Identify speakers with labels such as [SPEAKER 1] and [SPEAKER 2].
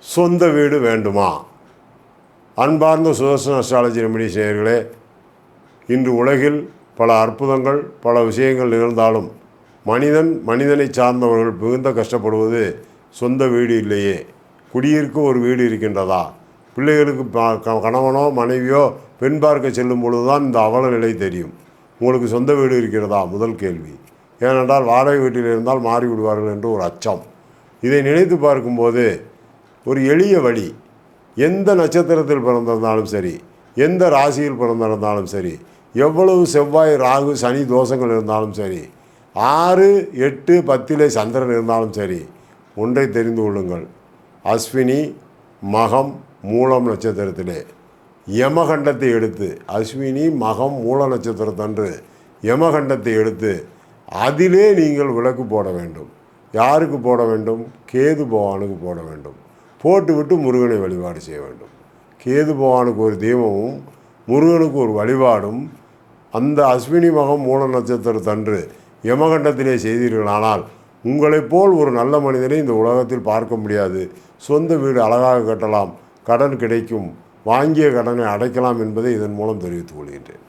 [SPEAKER 1] சொந்த வீடு வேண்டுமா? அன்பார்ந்த சுதர்சன அஸ்ட்ராலஜி ரெமடி நேயர்களே இன்று உலகில் பல அற்புதங்கள் பல விஷயங்கள் நிகழ்ந்தாலும் மனிதன் மனிதனை சார்ந்தவர்கள் மிகுந்த கஷ்டப்படுவது சொந்த வீடு இல்லையே. குடியிருக்க ஒரு வீடு இருக்கின்றதா? பிள்ளைகளுக்கு ப- க- கணவனோ மனைவியோ பெண் பார்க்க செல்லும் பொழுது தான் இந்த அவல நிலை தெரியும். உங்களுக்கு சொந்த வீடு இருக்கிறதா? முதல் கேள்வி. ஏனென்றால் வாடகை வீட்டில் இருந்தால் மாறிவிடுவார்கள் என்று ஒரு அச்சம். இதை நினைத்து பார்க்கும்போது ஒரு எளிய வழி. எந்த நட்சத்திரத்தில் பிறந்திருந்தாலும் சரி எந்த ராசியில் பிறந்திருந்தாலும் சரி எவ்வளவு செவ்வாய் ராகு சனி தோஷங்கள் இருந்தாலும் சரி ஆறு எட்டு பத்திலே சந்திரன் இருந்தாலும் சரி ஒன்றை தெரிந்து கொள்ளுங்கள். அஸ்வினி மகம் மூலம் நட்சத்திரத்திலே. யமகண்டத்தை எடுத்து அஸ்வினி மகம் மூல நட்சத்திரத்தன்று யமகண்டத்தை எடுத்து அதிலே நீங்கள் விளக்கு போட வேண்டும். யாருக்கு போட வேண்டும்? கேது பகவானுக்கு போட வேண்டும். போட்டுவிட்டு முருகனை வழிபாடு செய்ய வேண்டும். கேது பகவானுக்கு ஒரு தெய்வமும் முருகனுக்கு ஒரு வழிபாடும் அந்த அஸ்வினி மகம் மூல நட்சத்திரத்தன்று யமகண்டத்திலே செய்தீர்களானால் உங்களைப் போல் ஒரு நல்ல மனிதனை இந்த உலகத்தில் பார்க்க முடியாது. சொந்த வீடு அழகாக கட்டலாம் கடன் கிடைக்கும் வாங்கிய கடனை அடைக்கலாம் என்பதை இதன் மூலம் தெரிவித்துக் கொள்கின்றேன்.